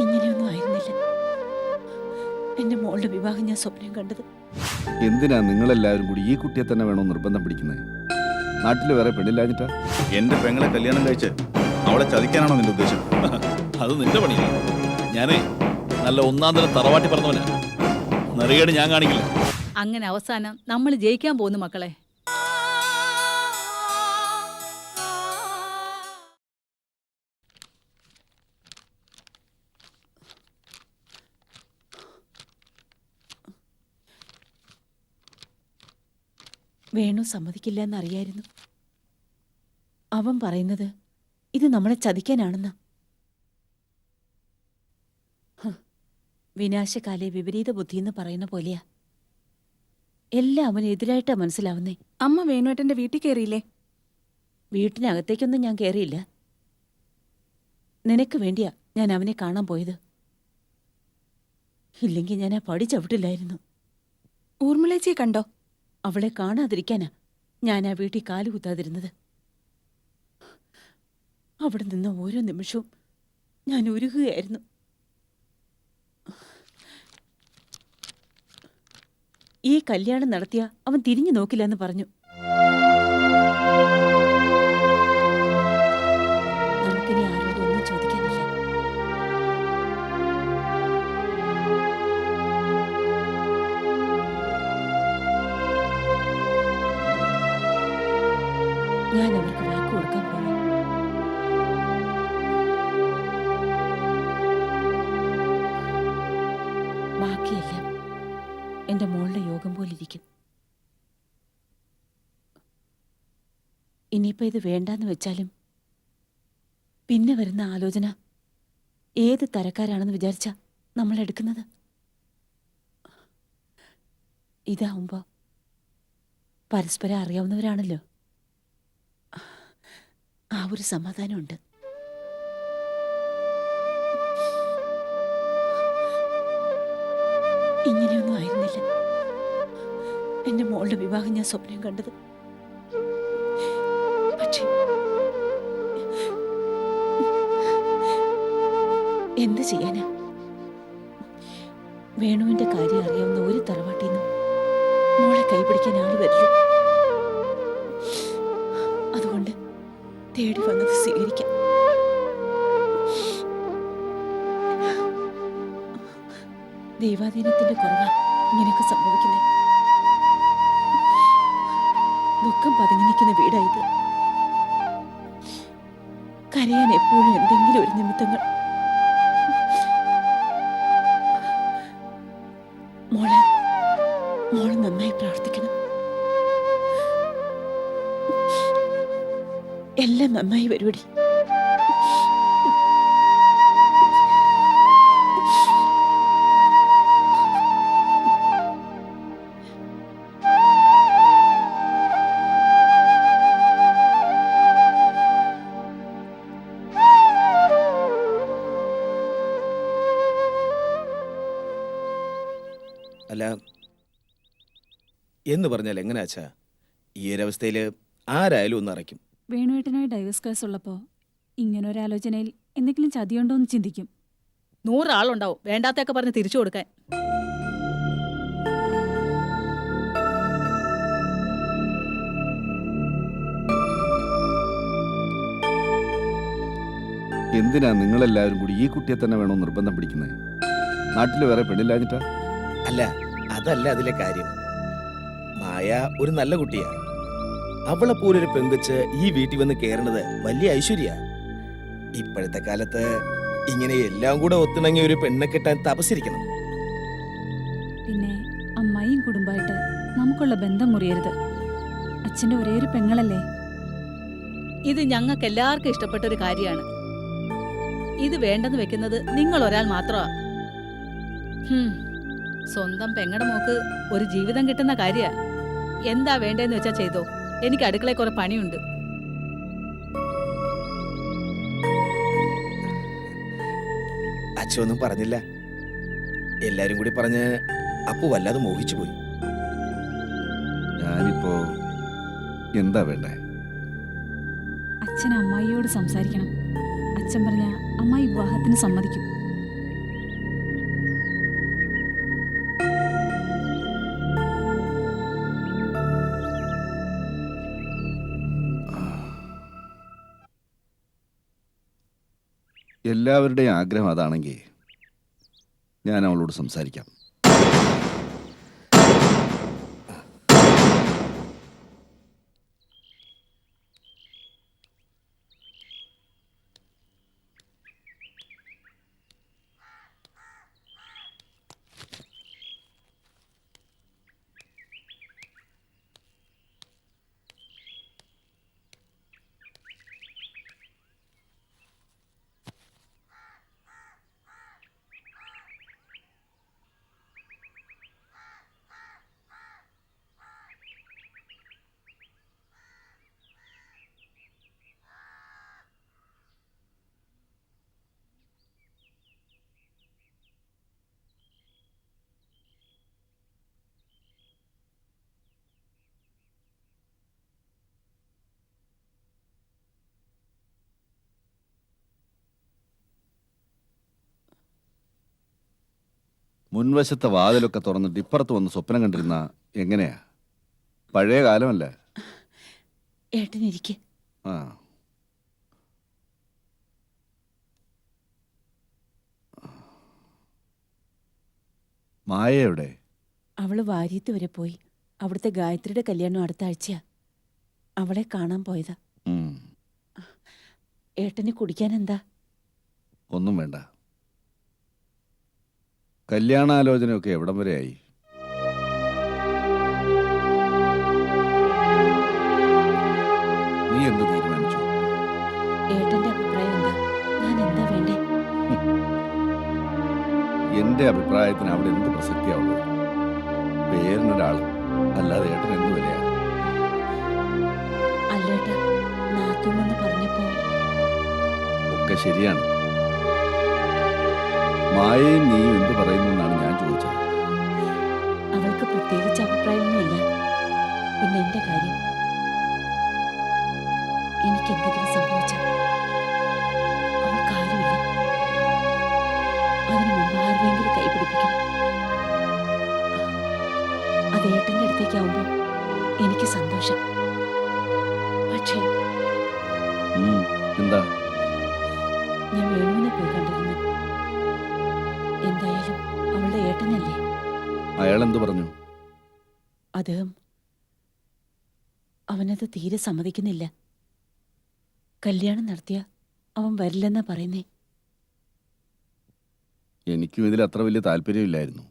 ഇങ്ങനെയൊന്നും ആയിരുന്നില്ല. എന്റെ മോളുടെ വിവാഹം ഞാൻ സ്വപ്നം കണ്ടത്. എന്തിനാ നിങ്ങളെല്ലാവരും കൂടി ഈ കുട്ടിയെ തന്നെ വേണോ നിർബന്ധം പിടിക്കുന്നത് നാട്ടിൽ വേറെ പെണ്ണില്ലാഞ്ഞിട്ടാ എന്റെ പെങ്ങളെ കല്യാണം കഴിച്ച് അവളെ ചതിക്കാനാണോ നിന്റെ ഉദ്ദേശം? അത് നിന്റെ പണിയല്ല. ഞാനേ നല്ല ഒന്നാം തരം തറവാട്ടി പറഞ്ഞവനാ. നിറയേട് ഞാൻ കാണിക്കില്ല. അങ്ങനെ അവസാനം നമ്മൾ ജയിക്കാൻ പോകുന്നു മക്കളെ. വേണു സമ്മതിക്കില്ല എന്നറിയായിരുന്നു. അവൻ പറയുന്നത് ഇത് നമ്മളെ ചതിക്കാനാണെന്ന്. വിനാശകാലെ വിപരീത ബുദ്ധി എന്ന് പറയുന്ന പോലെയാ. എല്ലാം അവന് എതിരായിട്ടാ മനസ്സിലാവുന്നേ. അമ്മ വേണുവേട്ടന്റെ വീട്ടിൽ കയറിയില്ലേ വീട്ടിനകത്തേക്കൊന്നും ഞാൻ കയറിയില്ല നിനക്ക് വേണ്ടിയാ ഞാൻ അവനെ കാണാൻ പോയത്. ഇല്ലെങ്കിൽ ഞാൻ ആ പടി ചവിട്ടില്ലായിരുന്നു. ഊർമിളേച്ചിയെ കണ്ടോ? അവളെ കാണാതിരിക്കാനാ ഞാൻ ആ വീട്ടിൽ കാലുകുത്താതിരുന്നത് അവിടെ നിന്ന് ഓരോ നിമിഷവും ഞാൻ ഉരുകുകയായിരുന്നു. ഈ കല്യാണം നടത്തിയ അവൻ തിരിഞ്ഞു നോക്കില്ല എന്ന് പറഞ്ഞു. കൊടുക്കാൻ പോയി ബാക്കിയെല്ലാം എന്റെ മോളുടെ യോഗം പോലിരിക്കും. ഇനിയിപ്പോ ഇത് വേണ്ടാന്ന് വെച്ചാലും പിന്നെ വരുന്ന ആലോചന ഏത് തരക്കാരാണെന്ന് വിചാരിച്ച നമ്മൾ എടുക്കുന്നത്? ഇതാവുമ്പോ പരസ്പരം അറിയാവുന്നവരാണല്ലോ. ആ ഒരു സമാധാനമുണ്ട്. ഇങ്ങനെയൊന്നും ആയിരുന്നില്ല. എന്റെ മോളുടെ വിവാഹം ഞാൻ സ്വപ്നം കണ്ടത്. എന്ത് ചെയ്യാനാ? വേണുവിന്റെ കാര്യം അറിയാവുന്ന ഒരു തറവാട്ടിൽ നിന്നും മോളെ കൈപിടിക്കാൻ ആൾ വരില്ല. തേടി വന്നത് സ്വീകരിക്കാം. ദൈവാധീനത്തിന്റെ കുറവാ ഇങ്ങനെയൊക്കെ സംഭവിക്കുന്നത് ദുഃഖം പതുങ്ങി നിൽക്കുന്ന വീടായത് കരയാൻ എപ്പോഴും എന്തെങ്കിലും ഒരു നിമിത്തങ്ങൾ നന്നായി വരുവടി. അല്ല എന്ന് പറഞ്ഞാൽ എങ്ങനെയാച്ചാ ഈ ഒരവസ്ഥയിൽ ആരായാലും ഒന്ന് അറയ്ക്കും. വേണുവേട്ടനായി ഡൈവേഴ്സ് കേസ് ഉള്ളപ്പോ ഇങ്ങനൊരാലോചനയിൽ എന്തെങ്കിലും ചതിയുണ്ടോ എന്ന് ചിന്തിക്കും. നൂറാളുണ്ടാവും. വേണ്ടാത്തൊക്കെ പറഞ്ഞ് തിരിച്ചു കൊടുക്കാൻ. എന്തിനാ നിങ്ങളെല്ലാവരും കൂടി ഈ കുട്ടിയെ തന്നെ വേണോ നിർബന്ധം പിടിക്കുന്നത് നാട്ടിൽ വേറെ പെണ്ണില്ലാഞ്ഞിട്ടാ? അല്ല അതല്ല അതിലെ കാര്യം. മായ ഒരു നല്ല കുട്ടിയാ. അവളെ പോലൊരു പെങ്കൊച്ച് ഈ വീട്ടിൽ വന്ന് കയറണത് വലിയ ഐശ്വര്യ. ഇപ്പോഴത്തെ കാലത്ത് ഇങ്ങനെ എല്ലാം കൂടെ ഒത്തിണങ്ങിയ ഒരു പെണ്ണെ കിട്ടാൻ തപസിരിക്കണം പിന്നെ അമ്മയും കുടുംബമായിട്ട് നമുക്കുള്ള ബന്ധം മുറിയരുത്. അച്ഛന്റെ ഒരേ ഒരു പെങ്ങളല്ലേ? ഇത് ഞങ്ങൾക്ക് എല്ലാവർക്കും ഇഷ്ടപ്പെട്ട ഒരു കാര്യമാണ്. ഇത് വേണ്ടെന്ന് വെക്കുന്നത് നിങ്ങൾ ഒരാൾ മാത്രമാ. ഹും, സ്വന്തം പെങ്ങടെ മോക്ക് ഒരു ജീവിതം കിട്ടുന്ന കാര്യ. എന്താ വേണ്ടെന്ന് വെച്ചാ ചെയ്തോ. എനിക്ക് അടുക്കളയിൽ കുറെ പണിയുണ്ട്. അച്ഛനൊന്നും പറഞ്ഞില്ല. എല്ലാരും കൂടി പറഞ്ഞ് അപ്പു വല്ലാതെ മോഹിച്ചു പോയി. ഞാനിപ്പോ എന്താ വേണ്ടേ? അച്ഛൻ അമ്മായിയോട് സംസാരിക്കണം. അച്ഛൻ പറഞ്ഞ അമ്മായി വിവാഹത്തിന് സമ്മതിക്കും. എല്ലാവരുടെയും ആഗ്രഹം അതാണെങ്കിൽ ഞാൻ അവളോട് സംസാരിക്കാം. മുൻവശത്തെ വാതിലൊക്കെ തുറന്നിട്ട് ഇപ്പുറത്ത് വന്ന് സ്വപ്നം കണ്ടിരുന്ന എങ്ങനെയാ? പഴയ കാലമല്ലേ? ഏട്ടനിരിക്കെ. ആ. മായ എവിടെ അവൾ വാര്യത്ത് വരെ പോയി. അവിടുത്തെ ഗായത്രിയുടെ കല്യാണം അടുത്ത ആഴ്ചയാ. അവളെ കാണാൻ പോയതാ. ഉം, ഏട്ടന് കുടിക്കാൻ എന്താ? ഒന്നും വേണ്ട. കല്യാണാലോചനയൊക്കെ എവിടം വരെയായി നീ എന്ത് തീരുമാനിച്ചു? ഏട്ടന്റെ അഭിപ്രായം എന്താ? ഞാൻ എന്താ വേണ്ടേ? എന്റെ അഭിപ്രായത്തിന് അവിടെ എന്ത് പ്രസക്തിയാവുള്ളത് പേരിനൊരാൾ അല്ലാതെ ഏട്ടൻ എന്ത് വിലയാണ് അല്ലേട്ട നാത്തൂമെന്ന് പറഞ്ഞപ്പോ ഒക്കെ ശരിയാണ്. മായയും നീയും എന്ത് പറയുന്നു എന്നാണ് ഞാൻ ചോദിച്ചത്. അവൾക്ക് പ്രത്യേകിച്ച് അഭിപ്രായമൊന്നുമില്ല. പിന്നെ എന്റെ കാര്യം? എനിക്ക് എന്തെങ്കിലും സംഭവിച്ച എനിക്ക് സന്തോഷം. അയാൾ എന്തു പറഞ്ഞു? അത് അവനത് തീരെ സമ്മതിക്കുന്നില്ല. കല്യാണം നടത്തിയ അവൻ വരില്ലെന്നാ പറയുന്നേ. എനിക്കും ഇതിൽ അത്ര വലിയ താല്പര്യമില്ലായിരുന്നു.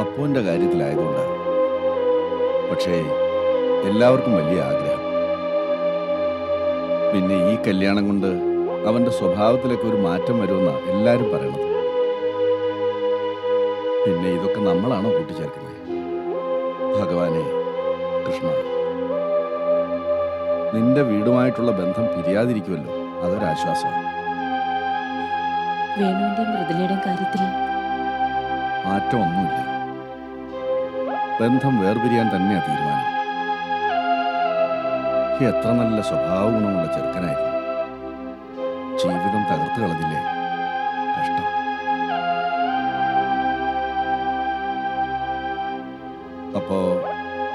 അപ്പുവിന്റെ കാര്യത്തിലായതുകൊണ്ടാണ് പക്ഷേ എല്ലാവർക്കും വലിയ ആഗ്രഹം. പിന്നെ ഈ കല്യാണം കൊണ്ട് അവന്റെ സ്വഭാവത്തിലൊക്കെ ഒരു മാറ്റം വരുമെന്നാണ് എല്ലാവരും പറയണത്. പിന്നെ ഇതൊക്കെ നമ്മളാണോ കൂട്ടിച്ചേർക്കുന്നത് ഭഗവാനെ കൃഷ്ണ നിന്റെ വീടുമായിട്ടുള്ള ബന്ധം പിരിയാതിരിക്കുമല്ലോ. അതൊരാശ്വാസമാണ് വേണുവിന്റെയും മൃദുലയുടെയും കാര്യത്തിൽ മാറ്റമൊന്നുമില്ല ബന്ധം വേർപിരിയാൻ തന്നെയാ തീരുമാനം. എത്ര നല്ല സ്വഭാവ ഗുണമുള്ള ചെറുക്കനായിരുന്നു. തകർത്ത് കളഞ്ഞില്ലേ കഷ്ടം. അപ്പോ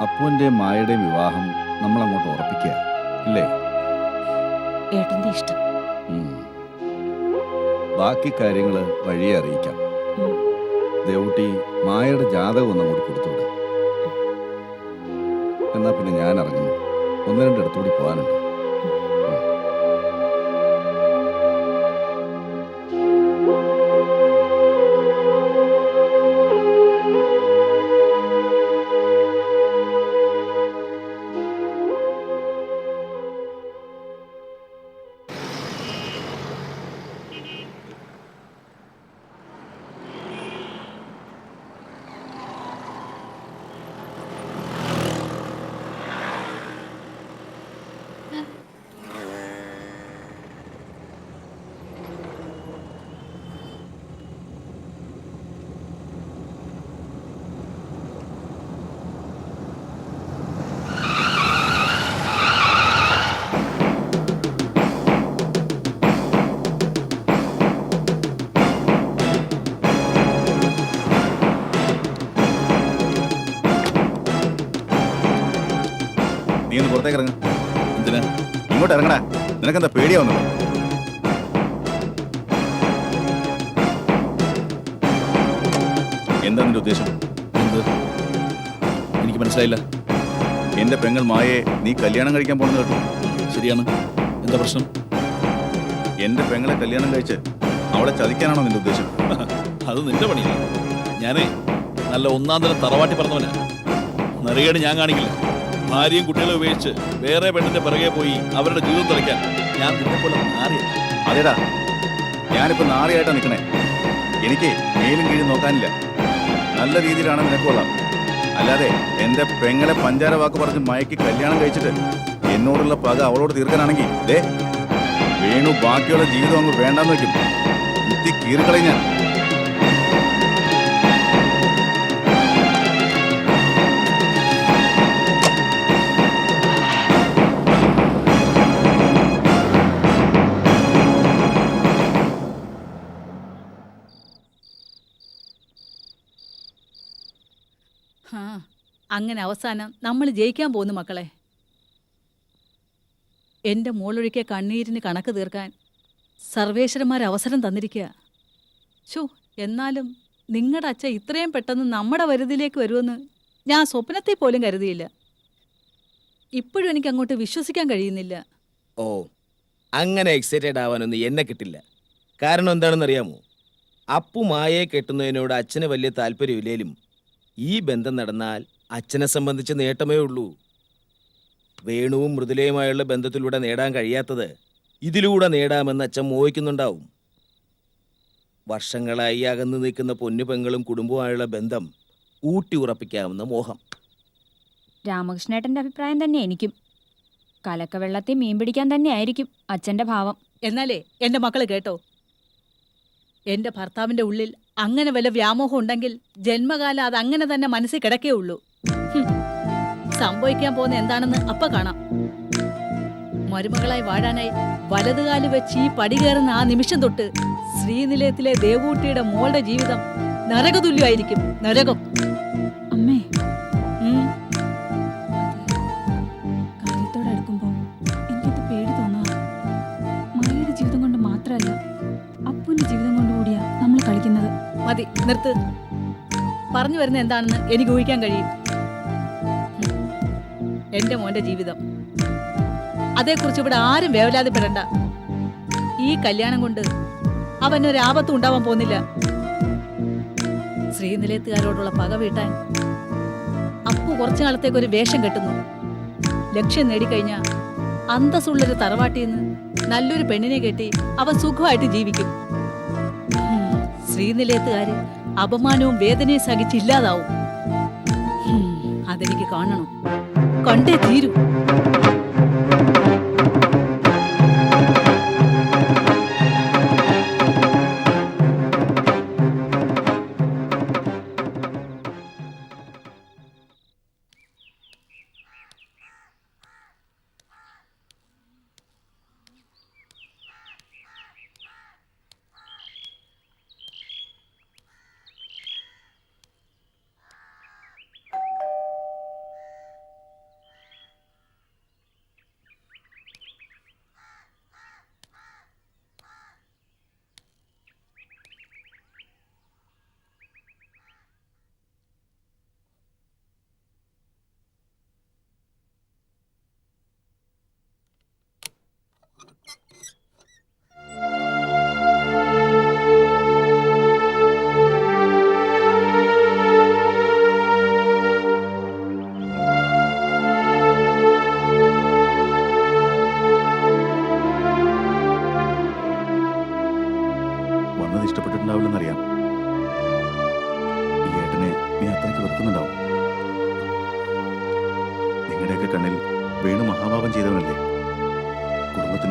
അപ്പുവിന്റെ മായയുടെയും വിവാഹം നമ്മളങ്ങോട്ട് ഉറപ്പിക്കുക ഇല്ലേ? ഇഷ്ടം. ബാക്കി കാര്യങ്ങൾ വഴിയെ അറിയിക്കാം. ദേവൂട്ടി മായയുടെ ജാതകം ഒന്ന് അങ്ങോട്ട് കൊടുത്തുവിട് എന്നാ പിന്നെ ഞാൻ ഇറങ്ങുന്നു ഒന്ന് രണ്ടിടത്തുകൂടി പോകാനുണ്ട്. പുറത്തേക്ക് ഇറങ്ങ. എന്തിനാ? ഇങ്ങോട്ട് ഇറങ്ങടാ. നിനക്കെന്താ പേടിയാവുന്നു എന്താ നിന്റെ ഉദ്ദേശം? എന്ത്? എനിക്ക് മനസ്സിലായില്ല. എന്റെ പെങ്ങൾ മായയെ നീ കല്യാണം കഴിക്കാൻ പോണെന്ന് കേട്ടു. ശരിയാണ്. എന്താ പ്രശ്നം? എന്റെ പെങ്ങളെ കല്യാണം കഴിച്ച് അവളെ ചതിക്കാനാണോ നിന്റെ ഉദ്ദേശം? അത് നിന്റെ പണിയാണ് ഞാനേ നല്ല ഒന്നാം തരം തറവാട്ടി പറഞ്ഞവനാ. നിറയേട് ഞാൻ കാണിക്കില്ല. ഭാര്യയും കുട്ടികളെ ഉപയോഗിച്ച് വേറെ പെണ്ണിന്റെ പിറകെ പോയി അവരുടെ ജീവിതം തെളിക്കാൻ ഞാൻ നിന്നെപ്പോലെ മാറി അതേടാ ഞാനിപ്പോ നാറിയായിട്ടാ നിൽക്കണേ എനിക്ക് മേലും കീഴും നോക്കാനില്ല. നല്ല രീതിയിലാണ് നിനക്ക് അല്ലാതെ എന്റെ പെങ്ങളെ പഞ്ചാര വാക്ക് പറഞ്ഞ് മയക്കി കല്യാണം കഴിച്ചിട്ട് എന്നോടുള്ള പക അവളോട് തീർക്കാനാണെങ്കിൽ ദേ വേണു ബാക്കിയുള്ള ജീവിതം അങ്ങ് വേണ്ടാന്ന് വെക്കും കുത്തി കീറിക്കളയും ഞാൻ. അങ്ങനെ അവസാനം നമ്മൾ ജയിക്കാൻ പോകുന്നു മക്കളെ. എന്റെ മോളൊഴിക്കെ കണ്ണീരിന് കണക്ക് തീർക്കാൻ സർവേശ്വരന്മാർ അവസരം തന്നിരിക്കുക. ഷോ എന്നാലും നിങ്ങളുടെ അച്ഛൻ ഇത്രയും പെട്ടെന്ന് നമ്മുടെ വരുതിയിലേക്ക് വരുമെന്ന് ഞാൻ സ്വപ്നത്തിൽ പോലും കരുതിയില്ല. ഇപ്പോഴും എനിക്ക് അങ്ങോട്ട് വിശ്വസിക്കാൻ കഴിയുന്നില്ല. ഓ അങ്ങനെ എക്സൈറ്റഡ് ആവാനൊന്നും എന്നെ കിട്ടില്ല. കാരണം എന്താണെന്ന് അറിയാമോ അപ്പു മായയെ കെട്ടുന്നതിനോട് അച്ഛന് വലിയ താല്പര്യമില്ലേലും ഈ ബന്ധം നടന്നാൽ അച്ഛനെ സംബന്ധിച്ച് നേട്ടമേ ഉള്ളൂ. വേണുവും മൃദുലയുമായുള്ള ബന്ധത്തിലൂടെ നേടാൻ കഴിയാത്തത് ഇതിലൂടെ നേടാമെന്ന് അച്ഛൻ മോഹിക്കുന്നുണ്ടാവും. വർഷങ്ങളായി അകന്നു നിൽക്കുന്ന പൊന്നു പെങ്ങളും കുടുംബവുമായുള്ള ബന്ധം ഊട്ടി ഉറപ്പിക്കാമെന്ന മോഹം. രാമകൃഷ്ണേട്ടന്റെ അഭിപ്രായം തന്നെ എനിക്കും. കലക്ക വെള്ളത്തെ മീൻ പിടിക്കാൻ തന്നെ ആയിരിക്കും അച്ഛന്റെ ഭാവം. എന്നാലേ എന്റെ മക്കൾ കേട്ടോ? എന്റെ ഭർത്താവിന്റെ ഉള്ളിൽ അങ്ങനെ വല്ല വ്യാമോഹം ഉണ്ടെങ്കിൽ ജന്മകാലം അത് അങ്ങനെ തന്നെ മനസ്സിൽ കിടക്കേ ഉള്ളൂ. സംഭവിക്കാൻ പോകുന്ന എന്താണെന്ന് അപ്പ കാണാം. മരുമകളായി വാഴാനായി വലതുകാൽ വെച്ച് ഈ പടി കയറുന്ന ആ നിമിഷം തൊട്ട് ശ്രീനിലയത്തിലെ ദേവൂട്ടിയുടെ മോളുടെ ജീവിതം നരകതുല്യമായിരിക്കും. നരകം. അമ്മേ. ഉം. കാര്യത്തോടെ അടുക്കുമ്പോൾ എനിക്കത് പേടി തോന്നുക മായയുടെ ജീവിതം കൊണ്ട് മാത്രമല്ല അപ്പുവിന്റെ ജീവിതം കൊണ്ട് കൂടിയാ നമ്മൾ കളിക്കുന്നത്. മതി നിർത്ത്. പറഞ്ഞു വരുന്ന എന്താണെന്ന് എനിക്ക് ഊഹിക്കാൻ കഴിയും. എന്റെ മോന്റെ ജീവിതം. അതേക്കുറിച്ച് ഇവിടെ ആരും വേവലാതിപ്പെടണ്ട. ഈ കല്യാണം കൊണ്ട് അവനൊരു ആപത്തും ഉണ്ടാവാൻ പോകുന്നില്ല. ശ്രീനിലയത്തുകാരോടുള്ള പക വീട്ടാൻ അപ്പു കുറച്ചു കാലത്തേക്ക് ഒരു വേഷം കെട്ടുന്നു. ലക്ഷ്യം നേടിക്കഴിഞ്ഞാൽ അന്തസ്സുള്ളൊരു തറവാട്ടിൽ നിന്ന് നല്ലൊരു പെണ്ണിനെ കെട്ടി അവൻ സുഖമായിട്ട് ജീവിക്കും. ശ്രീനിലയത്തുകാർ അപമാനവും വേദനയും സഹിച്ചില്ലാതാവും അതെനിക്ക് കാണണം. കണ്ടേ തീരൂ.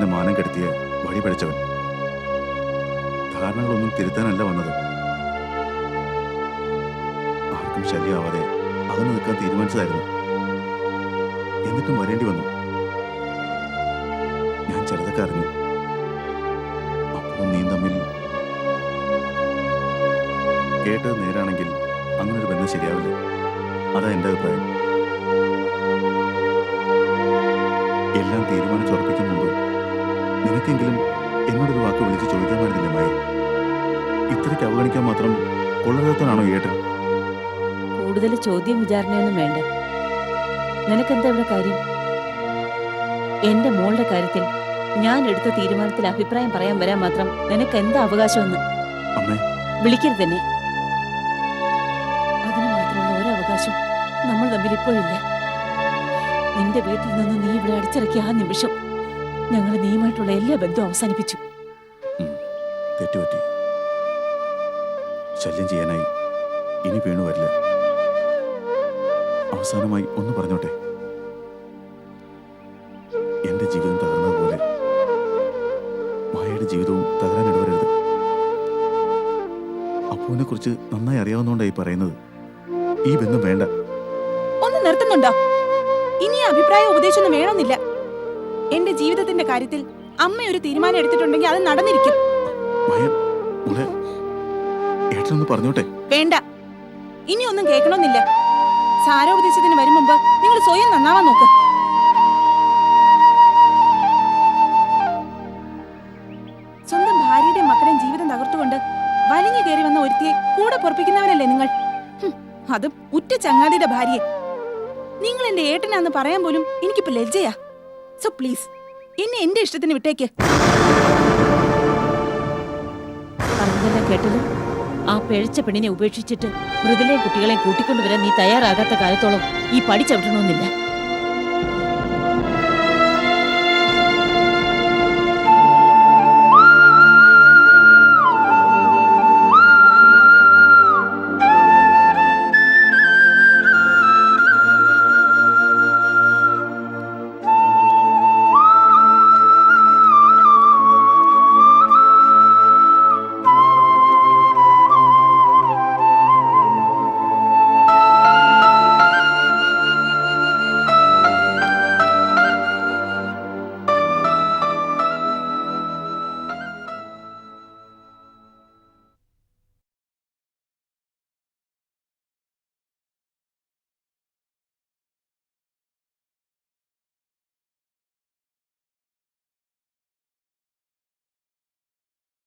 കുടുംബത്തിന്റെ മാനം കെടുത്തിയ വഴി പഠിച്ചവൻ ധാരണകളൊന്നും തിരുത്താനല്ല വന്നത്. ആർക്കും ശല്യമാവാതെ അകന്നു നിൽക്കാൻ തീരുമാനിച്ചതായിരുന്നു. എന്നിട്ടും വരേണ്ടി വന്നു. ഞാൻ ചിലതൊക്കെ അറിഞ്ഞു അപ്പോൾ നീ തമ്മിൽ കേട്ടത് നേരാണെങ്കിൽ അങ്ങനെ ഒരു ബന്ധം ശരിയാവില്ല. അതാ എന്റെ അഭിപ്രായം. എല്ലാം തീരുമാനിച്ചുറപ്പിക്കും നിനക്കെങ്കിലും എന്നോടൊരു വാക്ക് വിളിച്ച് ചോദിക്കാൻ പാടില്ല മായ? ഇത്രയ്ക്ക് അവഗണിക്കാൻ മാത്രം കൊള്ളരുത്തനാണോ ഏട്ടൻ? കൂടുതൽ ചോദ്യം വിചാരണയൊന്നും വേണ്ട. നിനക്കെന്താ ഇവിടെ കാര്യം? എന്റെ മോളുടെ കാര്യത്തിൽ ഞാൻ എടുത്ത തീരുമാനത്തിൽ അഭിപ്രായം പറയാൻ വരാൻ മാത്രം നിനക്ക് എന്താ അവകാശമെന്ന് വിളിക്കരുത് തന്നെ അതിന് മാത്രമുള്ള ഒരവകാശം നമ്മൾ തമ്മിൽ ഇപ്പോഴില്ല. നിന്റെ വീട്ടിൽ നിന്ന് നീ ഇവിടെ അടിച്ചിറക്കിയ ആ നിമിഷം ഞങ്ങൾ നീയുമായിട്ടുള്ള എല്ലാ ബന്ധവും അവസാനിപ്പിച്ചു. തെറ്റുപറ്റി. ശല്യം ചെയ്യാനായി ഇനി വീണു വരില്ല. അവസാനമായി ഒന്ന് പറഞ്ഞോട്ടെ. എന്റെ ജീവിതം തകർന്നതുപോലെ മായയുടെ ജീവിതവും തകരാൻ ഇടവരരുത്. അപ്പുവിനെ കുറിച്ച് നന്നായി അറിയാവുന്നതുകൊണ്ടായി പറയുന്നത് ഈ ബന്ധം വേണ്ട. ഒന്ന് നിർത്തുന്നുണ്ടോ? ഇനി അഭിപ്രായ ഉപദേശമൊന്നും വേണമെന്നില്ല. എന്റെ ജീവിതത്തിന്റെ കാര്യത്തിൽ അമ്മ ഒരു തീരുമാനം എടുത്തിട്ടുണ്ടെങ്കിൽ അത് നടന്നിരിക്കും. ഏട്ടനൊന്ന് പറഞ്ഞോട്ടെ? വേണ്ട. ഇനി ഒന്നും കേൾക്കണമെന്നില്ല. സാരോപദേശത്തിന് വരും മുമ്പ് നിങ്ങൾ സ്വയം നന്നാവാൻ നോക്ക്. സ്വന്തം ഭാര്യയുടെയും മക്കളെയും ജീവിതം തകർത്തുകൊണ്ട് വലിഞ്ഞു കയറി വന്ന ഒരുത്തിയെ കൂടെ പൊറപ്പിക്കുന്നവരല്ലേ നിങ്ങൾ? അതും അത് ഉറ്റ ചങ്ങാതിയുടെ ഭാര്യയെ. നിങ്ങൾ എന്റെ ഏട്ടനാന്ന് പറയാൻ പോലും എനിക്കിപ്പോ ലജ്ജയാ. സോ പ്ലീസ് എന്നെ എന്റെ ഇഷ്ടത്തിന് വിട്ടേക്ക്. പറഞ്ഞതെല്ലാം കേട്ടല്ലോ ആ പിഴച്ച പെണ്ണിനെ ഉപേക്ഷിച്ചിട്ട് മൃദുലയും കുട്ടികളെയും കൂട്ടിക്കൊണ്ടുവരാൻ നീ തയ്യാറാകാത്ത കാലത്തോളം ഈ പടി ചവിട്ടണമെന്നില്ല.